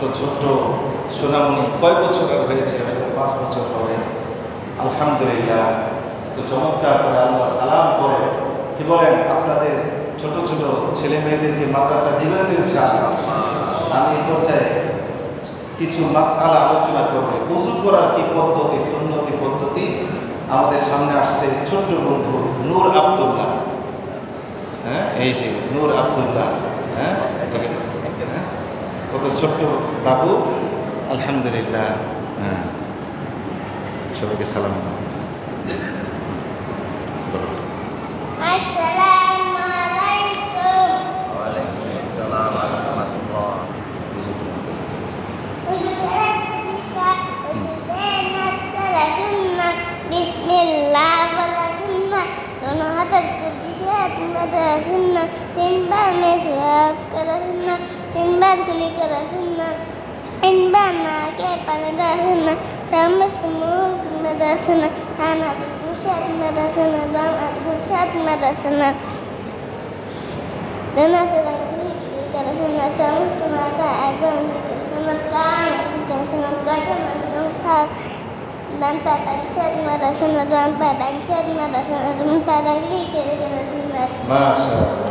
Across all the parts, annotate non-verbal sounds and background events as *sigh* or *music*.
কত ছোট্ট সোনামণি কয় বছরের হয়েছে? পাঁচ বছর হবে। আলহামদুলিল্লাহ। তো চমৎকার করে আল্লাহ কালাম করে। কি বলেন? আপনাদের ছোট ছোট ছেলে মেয়েদেরকে মাদ্রাসা দিবেন তো ইনশাআল্লাহ? আমি এই পর্যায়ে কিছু মাসআলা আলোচনা করবে। উজু করার কি পদ্ধতি, সুন্নতি পদ্ধতি? আমাদের সামনে আসছে ছোট্ট বন্ধু নূর আবদুল্লাহ। হ্যাঁ এই যে নূর আব্দুল্লাহ। হ্যাঁ? কত ছোট্ট বাবু? আলহামদুলিল্লাহ। হ্যাঁ। সবাইকে সালাম। *laughs* दिन भर में सेहत कर रहना दिन भर खुली कर रहना दिन भर ना के पन रहना राम समूह में रहना खाना गुस्सा में रहना राम गुस्सा में रहना Allah.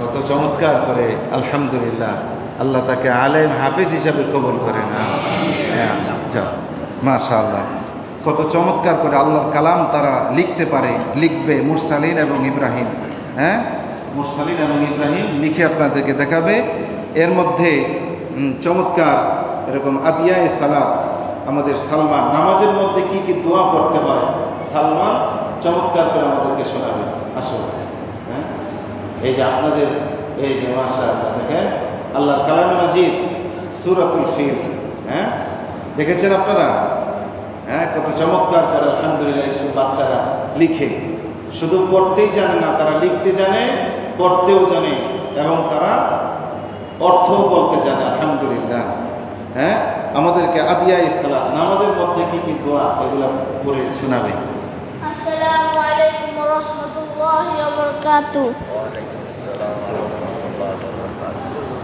কত চমৎকার করে, আলহামদুলিল্লাহ। আল্লাহ তাকে আলেম হাফিজ হিসাবে কবল করে না হ্যাঁ যাও। মাশাআল্লাহ। কত চমৎকার করে আল্লাহর কালাম তারা লিখতে পারে, লিখবে মুরসালিন এবং ইব্রাহিম। হ্যাঁ? মুরসালিন এবং ইব্রাহিম লিখে আপনাদেরকে দেখাবে। এর মধ্যে চমৎকার এরকম আদিয়ায় সালাত, আমাদের সালমান। নামাজের মধ্যে কি কি দোয়া পড়তে হয়? সালমান চমৎকার করে আমাদেরকে শোনাবে। আসলে হ্যাঁ? এই যে আপনাদের, এই যে মাসা দেখেন? আল্লাহর কালাম মাজিদ, সুরাতুল ফিল হ্যাঁ? দেখেছেন আপনারা? হ্যাঁ কত চমৎকার করে আলহামদুলিল্লাহ এইসব বাচ্চারা লিখে। শুধু পড়তেই জানে না, তারা লিখতে জানে, পড়তেও জানে, এবং তারা অর্থও বলতে জানে, আলহামদুলিল্লাহ। হ্যাঁ? আমাদেরকে আদিয়া ইসলাম নামাজের মধ্যে কি কি দোয়া, এগুলো পড়ে শোনাবে। Assalamu alaikum warahmatullahi wabarakatuh. Waalaikumsalam warahmatullahi wabarakatuh.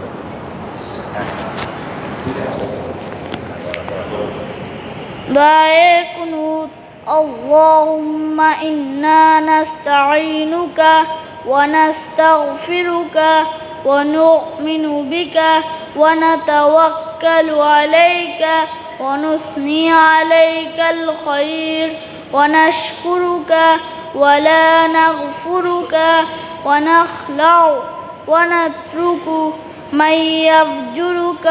دعاء قنوت اللهم إنا نستعينك ونستغفرك ونؤمن بك ونتوكل عليك ونثني عليك الخير ونشكرك ولا نغفرك ونخلع ونترك من يفجرك.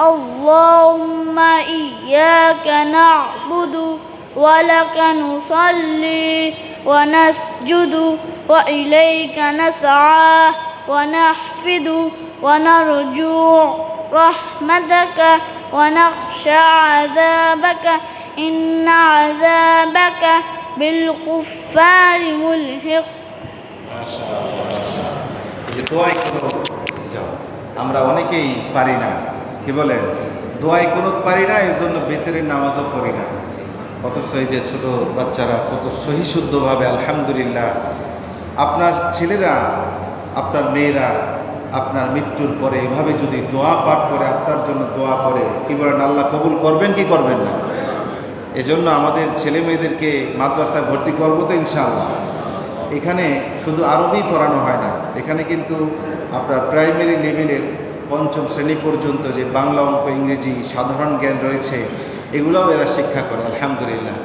اللهم إياك نعبد ولك نصلي ونسجد وإليك نسعى ونحفد ونرجو رحمتك ونخشى عذابك. إن عذابك بالكفار ملحق এই যে দোয়াই কোনো যাও আমরা অনেকেই পারি না কি বলেন দোয়াই কোনো পারি না এই জন্য বেতের নামাজও পড়ি না অথচ এই যে ছোট বাচ্চারা কত সহি শুদ্ধভাবে আলহামদুলিল্লাহ আপনার ছেলেরা আপনার মেয়েরা আপনার মৃত্যুর পরে এভাবে যদি দোয়া পাঠ করে আপনার জন্য দোয়া করে কি বলেন আল্লাহ কবুল করবেন কি করবেন না এজন্য আমাদের ছেলে মেয়েদেরকে মাদ্রাসায় ভর্তি করব তো ইনশাআল্লাহ। এখানে শুধু আরবি পড়ানো হয় না, এখানে কিন্তু আপনার প্রাইমারি লেভেলের পঞ্চম শ্রেণি পর্যন্ত যে বাংলা অঙ্ক, ইংরেজি, সাধারণ জ্ঞান রয়েছে, এগুলোও এরা শিক্ষা করে, আলহামদুলিল্লাহ।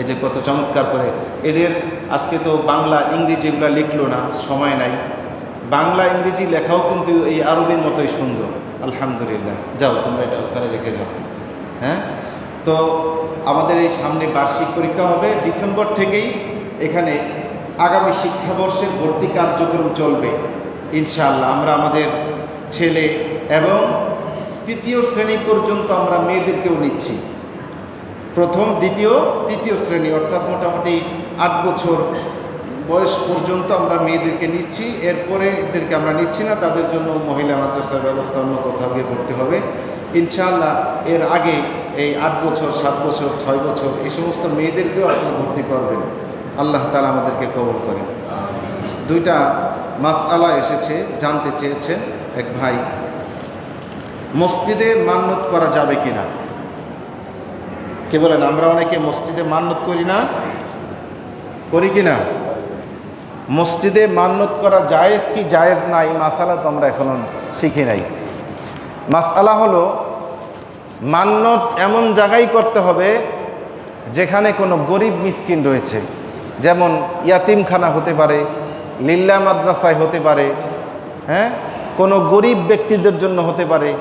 এই যে কত চমৎকার করে। এদের আজকে তো বাংলা, ইংরেজি এগুলো লিখলো না, সময় নাই। বাংলা, ইংরেজি লেখাও কিন্তু এই আরবির মতোই সুন্দর, আলহামদুলিল্লাহ। যাও, তোমরা এটা ওখানে রেখে যাও। হ্যাঁ? তো আমাদের এই সামনে বার্ষিক পরীক্ষা হবে। ডিসেম্বর থেকেই এখানে আগামী শিক্ষাবর্ষের ভর্তি কার্যক্রম চলবে, ইনশাআল্লাহ। আমরা আমাদের ছেলে এবং তৃতীয় শ্রেণি পর্যন্ত আমরা মেয়েদেরকেও নিচ্ছি। প্রথম, দ্বিতীয়, তৃতীয় শ্রেণি, অর্থাৎ মোটামুটি আট বছর বয়স পর্যন্ত আমরা মেয়েদেরকে নিচ্ছি। এরপরে এদেরকে আমরা নিচ্ছি না, তাদের জন্য মহিলা মাদ্রাসার ব্যবস্থা অন্য কোথাও গিয়ে করতে হবে। ইনশাআল্লাহ এর আগে এই আট বছর, সাত বছর, ছয় বছর এই সমস্ত মেয়েদেরকেও আপনি ভর্তি করবেন। আল্লাহ তালা আমাদেরকে কবল করেন। দুইটা মাস আলা এসেছে, জানতে চেয়েছেন এক ভাই, মসজিদে মান্নত করা যাবে কিনা? কে বলেন, আমরা অনেকে মসজিদে মান্নত করি না? করি কি না মসজিদে মান্নত করা জায়েজ কি জায়েজ না এই মাসালা তো আমরা এখনও শিখি নাই। মাসালা হলো মান্নত এমন জায়গায় করতে হবে যেখানে কোনো গরিব মিসকিন রয়েছে। যেমন ইয়াতিমখানা হতে পারে, লিল্লা মাদ্রাসায় হতে পারে হ্যাঁ? কোনো গরিব ব্যক্তিদের জন্য হতে পারে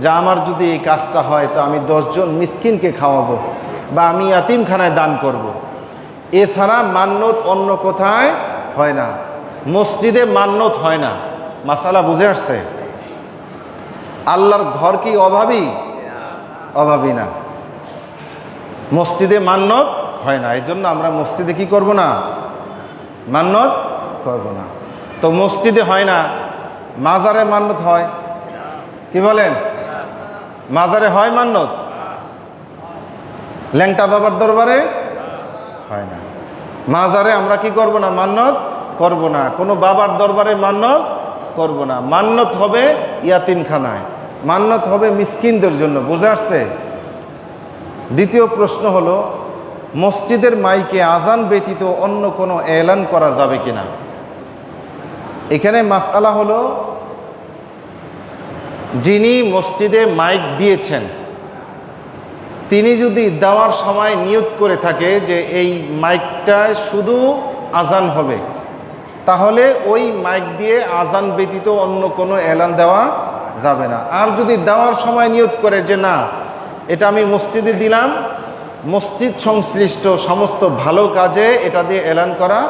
যা আমার যদি এই কাজটা হয় তো আমি দশজন মিসকিনকে খাওয়াবো বা আমি ইয়াতিমখানায় দান করব। এছাড়া মান্যত অন্য কোথায় হয় না। মসজিদে মান্যত হয় না। মাসালা বুঝে আসছে? আল্লাহর ঘর কি অভাবী? অভাবী না। মসজিদে মান্যত হয় না এই জন্য আমরা মসজিদে কি করব না? মান্যত করব না। তো মসজিদে হয় না, মাজারে মান্যত হয়। কি বলেন? মাজারে হয় মান্যত ল্যাংটা বাবার দরবারে হয় না। মাজারে আমরা কি করব না? মান্যত করব না। কোনো বাবার দরবারে মান্যত করব না। মান্যত হবে ইয়াতিমখানায়। মান্যত হবে মিসকিনদের জন্য। বুঝে আসছে? দ্বিতীয় প্রশ্ন হলো, মসজিদের মাইকে আজান ব্যতীত অন্য কোনো এলান করা যাবে কিনা? এখানে মাসালা হলো, যিনি মসজিদে মাইক দিয়েছেন, তিনি যদি দেওয়ার সময় নিয়োগ করে থাকে যে এই মাইকটায় শুধু আজান হবে, তাহলে ওই মাইক দিয়ে আজান ব্যতীত অন্য কোনো এলান দেওয়া যাবে না। আর যদি দেওয়ার সময় নিয়োগ করে যে না এটা আমি মসজিদে দিলাম মসজিদ সংশ্লিষ্ট সমস্ত ভালো কাজে এটা দিয়ে এলান করা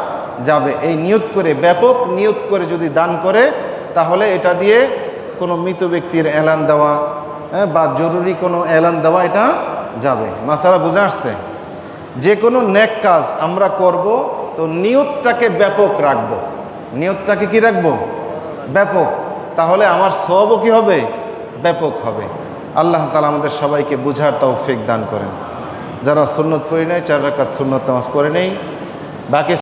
যাবে। এই নিয়োগ করে ব্যাপক নিয়োগ করে যদি দান করে তাহলে এটা দিয়ে কোনো মৃত ব্যক্তির এলান দেওয়া হ্যাঁ, বা জরুরি কোনো এলান দেওয়া এটা যাবে। মাসালা বুঝে আসছে? যে কোনো নেক কাজ আমরা করব তো নিয়তটাকে ব্যাপক রাখব। নিয়তটাকে কি রাখব? ব্যাপক। তাহলে আমার সবও কি হবে? ব্যাপক হবে। আল্লাহ তালা আমাদের সবাইকে বুঝার ফেক দান করেন। যারা সুন্নত পড়ি নেই, চার রাকাত সুন্নত নামাজ পড়ে নেই। বাকি